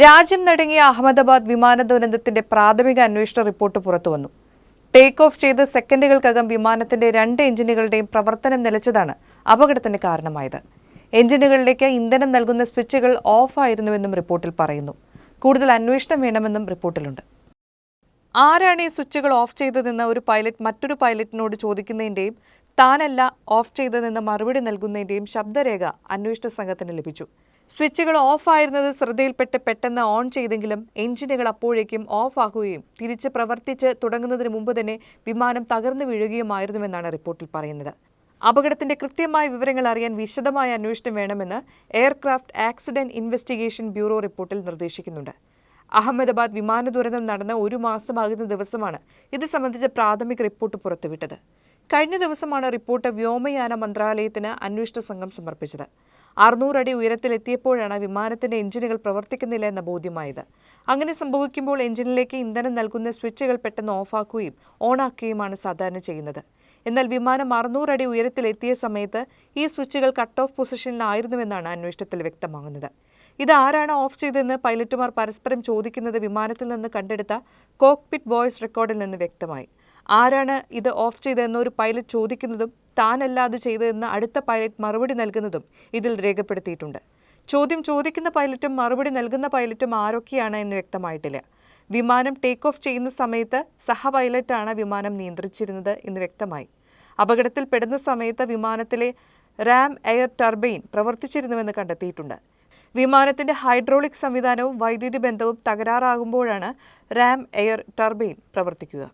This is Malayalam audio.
രാജ്യം നടുങ്ങിയ അഹമ്മദാബാദ് വിമാന ദുരന്തത്തിന്റെ പ്രാഥമിക അന്വേഷണ റിപ്പോർട്ട് പുറത്തുവന്നു ടേക്ക് ഓഫ് ചെയ്ത് സെക്കൻഡുകൾക്കകം വിമാനത്തിന്റെ രണ്ട് എഞ്ചിനുകളുടെയും പ്രവർത്തനം നിലച്ചതാണ് അപകടത്തിന് കാരണമായത്. എഞ്ചിനുകളിലേക്ക് ഇന്ധനം നൽകുന്ന സ്വിച്ചുകൾ ഓഫ് ആയിരുന്നുവെന്നും റിപ്പോർട്ടിൽ പറയുന്നു. കൂടുതൽ അന്വേഷണം വേണമെന്നും റിപ്പോർട്ടിലുണ്ട്. ആരാണ് ഈ സ്വിച്ചുകൾ ഓഫ് ചെയ്തതെന്ന് ഒരു പൈലറ്റ് മറ്റൊരു പൈലറ്റിനോട് ചോദിക്കുന്നതിന്റെയും താനല്ല ഓഫ് ചെയ്തതെന്ന് മറുപടി നൽകുന്നതിന്റെയും ശബ്ദരേഖ അന്വേഷണ സംഘത്തിന് ലഭിച്ചു. സ്വിച്ചുകൾ ഓഫായിരുന്നത് ശ്രദ്ധയിൽപ്പെട്ട് പെട്ടെന്ന് ഓൺ ചെയ്തെങ്കിലും എഞ്ചിനുകൾ അപ്പോഴേക്കും ഓഫ് ആകുകയും തിരിച്ച് പ്രവർത്തിച്ച് തുടങ്ങുന്നതിന് മുമ്പ് തന്നെ വിമാനം തകർന്നു വീഴുകയുമായിരുന്നുവെന്നാണ് റിപ്പോർട്ടിൽ പറയുന്നത്. അപകടത്തിന്റെ കൃത്യമായ വിവരങ്ങൾ അറിയാൻ വിശദമായ അന്വേഷണം വേണമെന്ന് എയർക്രാഫ്റ്റ് ആക്സിഡന്റ് ഇൻവെസ്റ്റിഗേഷൻ ബ്യൂറോ റിപ്പോർട്ടിൽ നിർദ്ദേശിക്കുന്നുണ്ട്. അഹമ്മദാബാദ് വിമാന ദുരന്തം നടന്ന ഒരു മാസമാകുന്ന ദിവസമാണ് ഇത് സംബന്ധിച്ച പ്രാഥമിക റിപ്പോർട്ട് പുറത്തുവിട്ടത്. കഴിഞ്ഞ ദിവസമാണ് റിപ്പോർട്ട് വ്യോമയാന മന്ത്രാലയത്തിന് അന്വേഷണ സംഘം സമർപ്പിച്ചത്. അറുന്നൂറടി ഉയരത്തിലെത്തിയപ്പോഴാണ് വിമാനത്തിന്റെ എഞ്ചിനുകൾ പ്രവർത്തിക്കുന്നില്ല എന്ന ബോധ്യമായത്. അങ്ങനെ സംഭവിക്കുമ്പോൾ എഞ്ചിനിലേക്ക് ഇന്ധനം നൽകുന്ന സ്വിച്ചുകൾ പെട്ടെന്ന് ഓഫാക്കുകയും ഓണാക്കുകയുമാണ് സാധാരണ ചെയ്യുന്നത്. എന്നാൽ വിമാനം അറുന്നൂറടി ഉയരത്തിലെത്തിയ സമയത്ത് ഈ സ്വിച്ചുകൾ കട്ട് ഓഫ് പൊസിഷനിലായിരുന്നുവെന്നാണ് അന്വേഷണത്തിൽ വ്യക്തമാകുന്നത്. ഇത് ആരാണ് ഓഫ് ചെയ്തതെന്ന് പൈലറ്റുമാർ പരസ്പരം ചോദിക്കുന്നത് വിമാനത്തിൽ നിന്ന് കണ്ടെടുത്ത കോക്പിറ്റ് വോയിസ് റെക്കോർഡിൽ നിന്ന് വ്യക്തമായി. ആരാണ് ഇത് ഓഫ് ചെയ്തതെന്ന് ഒരു പൈലറ്റ് ചോദിക്കുന്നതും താനല്ലാതെ ചെയ്തതെന്ന് അടുത്ത പൈലറ്റ് മറുപടി നൽകുന്നതും ഇതിൽ രേഖപ്പെടുത്തിയിട്ടുണ്ട്. ചോദ്യം ചോദിക്കുന്ന പൈലറ്റും മറുപടി നൽകുന്ന പൈലറ്റും ആരൊക്കെയാണ് എന്ന് വ്യക്തമായിട്ടില്ല. വിമാനം ടേക്ക് ഓഫ് ചെയ്യുന്ന സമയത്ത് സഹ പൈലറ്റാണ് വിമാനം നിയന്ത്രിച്ചിരുന്നത് എന്ന് വ്യക്തമായി. അപകടത്തിൽ പെടുന്ന സമയത്ത് വിമാനത്തിലെ റാം എയർ ടർബൈൻ പ്രവർത്തിച്ചിരുന്നുവെന്ന് കണ്ടെത്തിയിട്ടുണ്ട്. വിമാനത്തിന്റെ ഹൈഡ്രോളിക് സംവിധാനവും വൈദ്യുതി ബന്ധവും തകരാറാകുമ്പോഴാണ് റാം എയർ ടർബൈൻ പ്രവർത്തിക്കുക.